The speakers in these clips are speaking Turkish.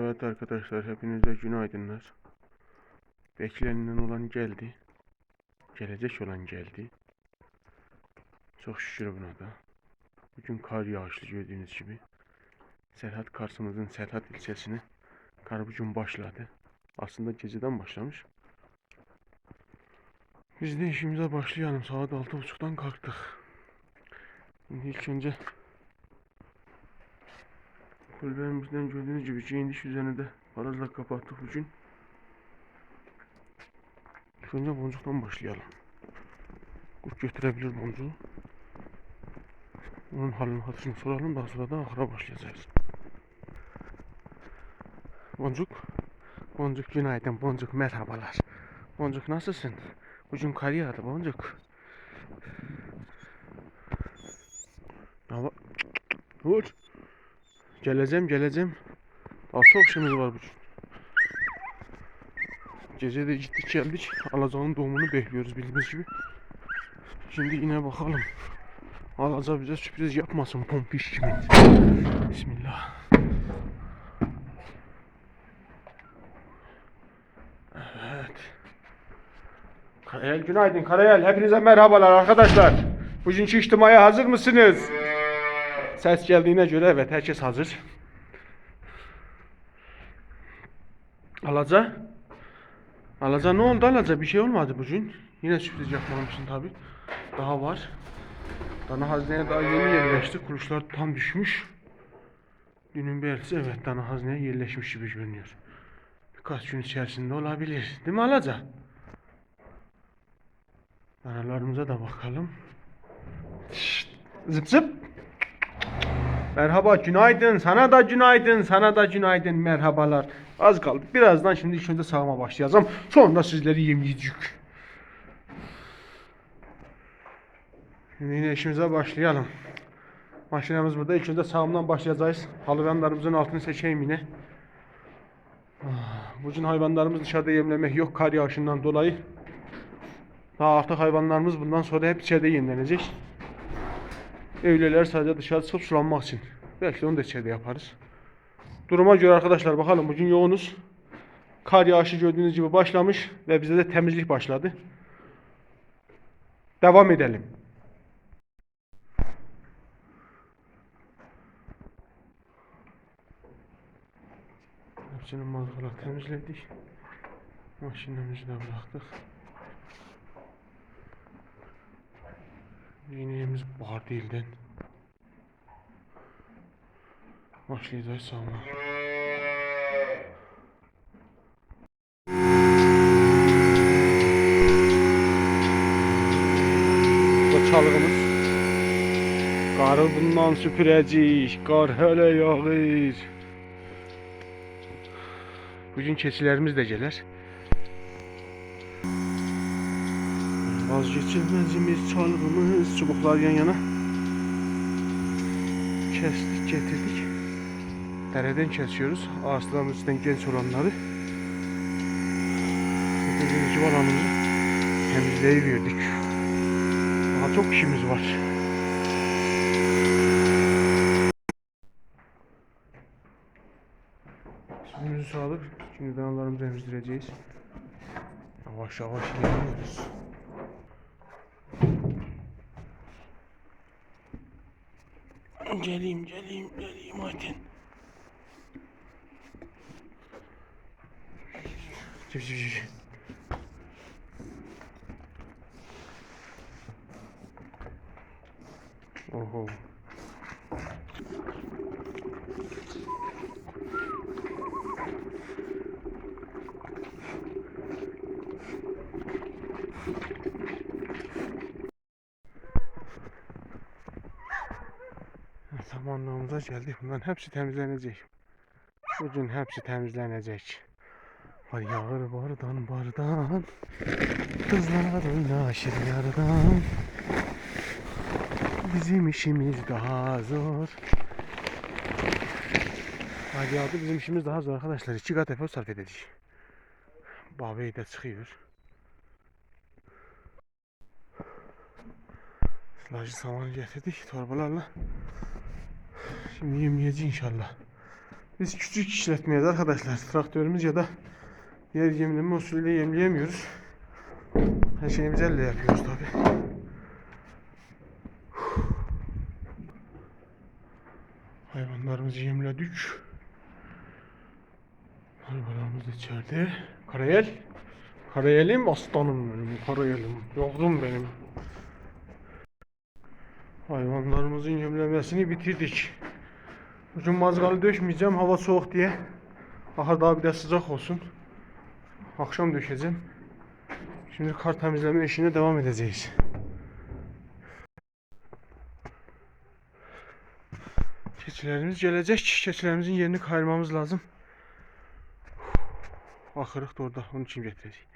Evet arkadaşlar hepinize günaydınlar. Beklenilen olan geldi. Gelecek olan geldi. Çok şükür buna da. Bugün kar yağışlı gördüğünüz gibi. Serhat Kars'ımızın Serhat ilçesine kar bugün başladı. Aslında geceden başlamış. Biz de işimize başlayalım. Saat altı buçuktan kalktık. Şimdi ilk önce kulübemizden gördüğünüz gibi giyiniş üzerine de barajla kapattık bugün. İlk önce boncuktan başlayalım. Kurt götürebilir boncuğu. Onun halini hatırını soralım daha sonra da ahıra başlayacağız. Boncuk. Boncuk günaydın Boncuk merhabalar. Boncuk nasılsın? Bugün kar yağdı Boncuk. Ya bak. Geleceğim geleceğim. Daha çok işimiz var bugün. Gece de gittik geldik. Alacağın doğumunu bekliyoruz bildiğiniz gibi. Şimdi yine bakalım. Alaca bize sürpriz yapmasın pompiş gibi. Bismillah. Evet. Karayel günaydın Karayel. Hepinize merhabalar arkadaşlar. Bugünkü içtimaya hazır mısınız? Ses geldiğine göre evet herkes hazır. Alaca. Alaca ne oldu Alaca? Bir şey olmadı bugün. Yine sürpriz yapmamışsın tabi. Daha var. Dana hazneye daha yeni yerleşti. Kuruşlar tam düşmüş. Dünün belirtisi evet dana hazneye yerleşmiş gibi görünüyor. Birkaç gün içerisinde olabilir. Değil mi Alaca? Danalarımıza da bakalım. Şşt, zıp zıp. Merhaba, günaydın. Sana da günaydın, sana da günaydın. Merhabalar. Az kaldı. Birazdan şimdi ilk önce sağıma başlayacağım. Sonra sizleri yemleyecek. Şimdi yine işimize başlayalım. Maşinemiz burada. İlk önce sağımdan başlayacağız. Halıvanlarımızın altını seçeyim yine. Ah, Bugün hayvanlarımız dışarıda yemlemek yok kar yağışından dolayı. Daha artık hayvanlarımız bundan sonra hep içeride yemlenecek. Evliler sadece dışarı çıkıp sulanmak için. Belki onu da içeride yaparız. Duruma göre arkadaşlar bakalım bugün yoğunuz. Kar yağışı gördüğünüz gibi başlamış ve bize de temizlik başladı. Devam edelim. Hepsini mazgalar temizledik. Maşinemizi de bıraktık. İğneğimiz var değilden. Başlayacağız sonra. Bu çalgımız. Bundan süpürecek. Kar hele yağır. Bugün keçilerimiz de gelir. Vazgeçilmezimiz çalgımız. Çubuklar yan yana. Kestik getirdik. Dereden kesiyoruz. Ağaçların genç olanları. Gördüğünüz gibi alanımızı. Daha çok işimiz var. Suyumuzu sağlık. Şimdi danalarımızı emzireceğiz. Yavaş yavaş ilerliyoruz. Geleyim, geleyim, geleyim hadi. Cip cip cip. Oho. Zamanlamamıza geldik. Bunların hepsi temizlenecek. Bugün hepsi temizlenecek. Var yağır bardan bardan Kızlar oynaşır yardan Bizim işimiz daha zor Hadi yağdı bizim işimiz daha zor arkadaşlar. İki kat efor sarf edeceğiz. Babey de çıkıyor. Silajı samanı getirdik torbalarla. Şimdi yemleyeceğiz inşallah. Biz küçük işletmeyiz arkadaşlar. Traktörümüz ya da diğer yemleme usulüyle yemleyemiyoruz. Her şeyimizi elle yapıyoruz tabi. Hayvanlarımızı yemledik. Hayvanlarımız içeride. Karayel. Karayelim aslanım benim. Karayelim. Yavrum benim. Hayvanlarımızın yemlemesini bitirdik. Bugün mazgalı döşmeyeceğim hava soğuk diye. Ahır daha bir de sıcak olsun. Akşam döşeceğim. Şimdi kar temizleme işine devam edeceğiz. Keçilerimiz gelecek. Keçilerimizin yerini kayırmamız lazım. Ahırık da orada. Onun için getireceğiz.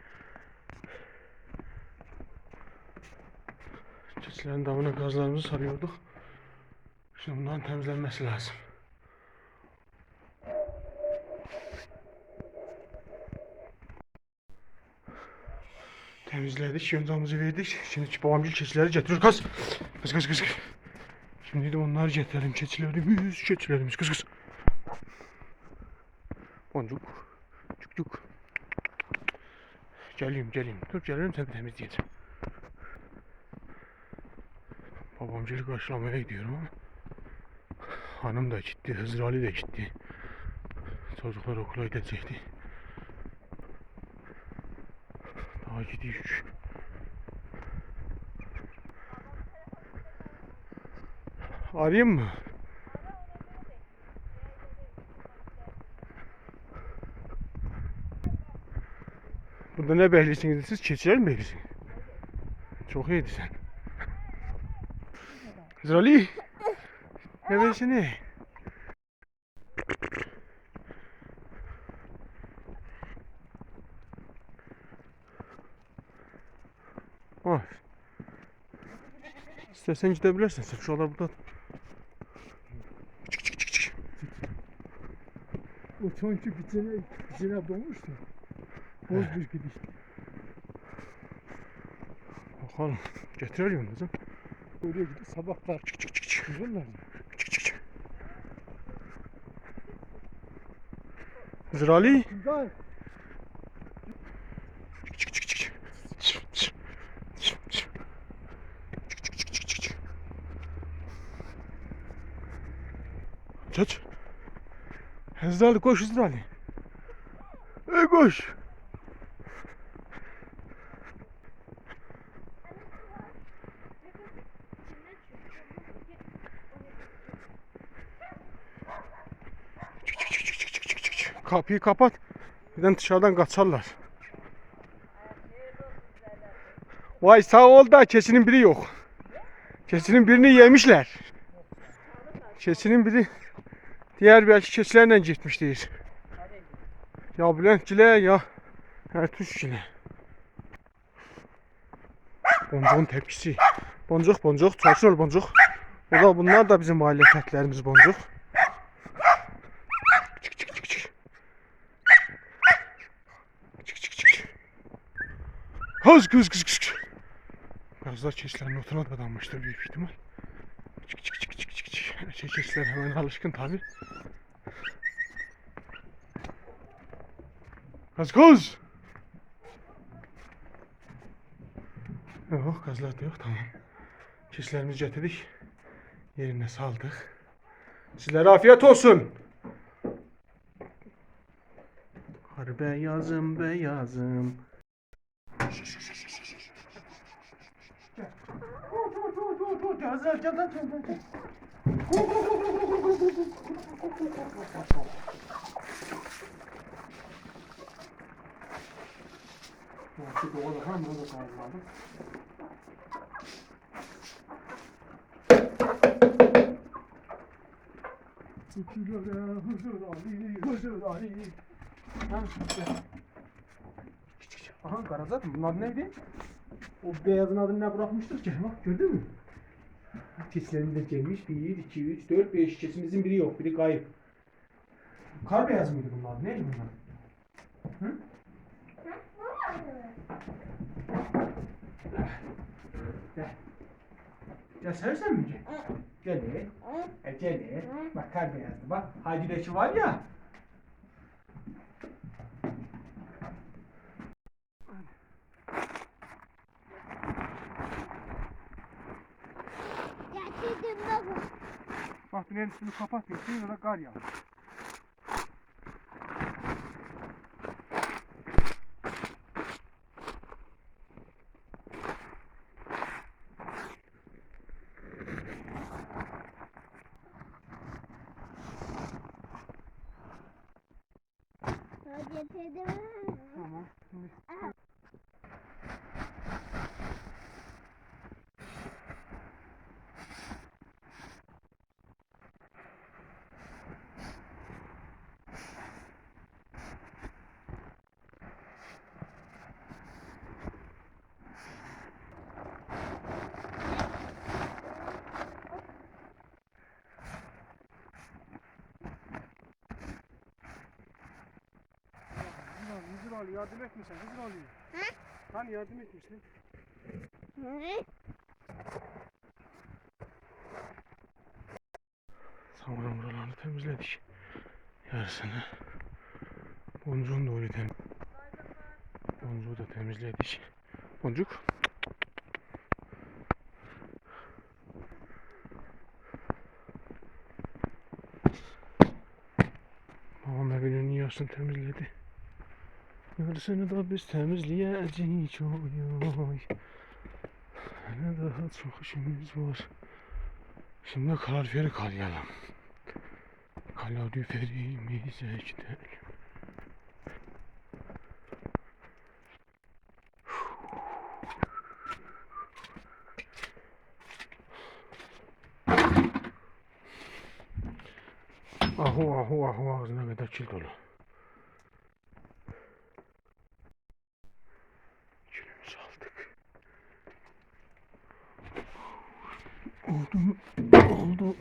Keçilerin damına gazlarımızı sarıyorduk. Şimdi bunların temizlenmesi lazım. Temizledik, yöntemizi verdik. Şimdi babamcıl keçileri getiriyor. Kız! Kız kız kız. Şimdi de onları getirelim. Keçilerimiz, keçilerimiz. Kız kız. Boncuk. Cuk cuk. Geleyim, geleyim. Dur gelirim sen temizleyeceğim. Babamcılık karşılamaya gidiyorum ama hanım da gitti, Hızır Ali de gitti. Çocuklar okula gidecekti. Daha gidiyor. Arayayım mı? Burada ne behlisiniz siz? Keçiler mi behlisiniz? Çok iyiydi sen. Hızır Ali. Ne behlisini? Ay. İstersen gidebilirsin. Sen şuralar buradan. Çık çık çık çık. O çonçuk içine, içine doğmuştu. Boz bir gidiş. Bakalım. Getiriyorum kızım. Oraya gidip sabahlar Çık çık çık çık. çıkıyorlar mı? Çık çık çık. Hızır Ali. Güzel. Çık çık çık çık. Çık çık. Çık çık. Çık çık çık çık çık çık. Çaç. Hızır Ali koş Hızır Ali. Ey koş. Çık çık çık çık çık çık çık çık. Kapıyı kapat. Birden dışarıdan kaçarlar. Vay sağ ol da keçinin biri yok. Keçinin birini yemişler. Keçinin biri diğer belki keçilerle gitmiştir. Ya Bülent Gile ya Ertuş Gile. Boncuğun tepkisi. Boncuk boncuk sakin ol boncuk. O da bunlar da bizim mahalle fertlerimiz boncuk. Çık çık çık çık. Çık çık çık çık. Hız kız kız kız. kız. Gazlar keçilerin otuna da dadanmıştır büyük ihtimal. Çık çık çık çık çık çık. Keçiler hemen alışkın tabi. Kız kız. Yok gazlar da yok tamam. Keçilerimizi getirdik. Yerine saldık. Sizlere afiyet olsun. Kar beyazım beyazım. Huzur huzur Ali, huzur Ali. Aha garazat mı? Bunun adı neydi? O beyazın adını ne bırakmıştık ki? Bak gördün mü? Keçilerimiz de gelmiş. 1, 2, 3, 4, 5. Keçimizin biri yok. Biri kayıp. Kar beyaz mıydı bunun adı? Neydi bunlar? Hı? Gel. Ya seversen mi? Gel. Gel. E, gel. Bak kar beyazdı bak. Hadireçi var ya. Getirdim baba. Bak tünelin üstünü kapatmıyorsun ya da kar yağıyor. Ya getirdim. Tamam. Şimdi Hızır Ali yardım etmişsin Hızır Ali. Hı? Hani yardım etmişsin? Hı? Sonra buralarını temizledik. Yarısını. Boncuğun da öyle tem Boncuğu da temizledik. Boncuk. Babam evinin yarısını temizledi. Yarısını da biz temizleyeceğiz. Oy oy. Ne daha çok işimiz var. Şimdi kaloriferi kalayalım. Kaloriferimize gidelim. Ahu ahu ahu ağzına kadar kil dolu. Oldu mu? Oldu.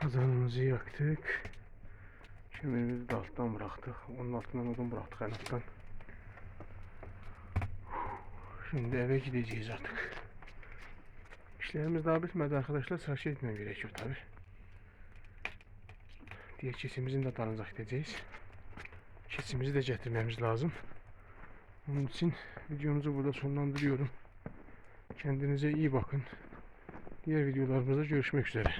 Kazanımızı yaktık. Kömürümüzü de alttan bıraktık. Onun altından odun bıraktık en alttan. Şimdi eve gideceğiz artık. İşlerimiz daha bitmedi arkadaşlar. Tıraş etmem gerekiyor tabi. Diğer kesimizin de dalınıza gideceğiz. Kesimizi de getirmemiz lazım. Onun için videomuzu burada sonlandırıyorum. Kendinize iyi bakın. Diğer videolarımızda görüşmek üzere.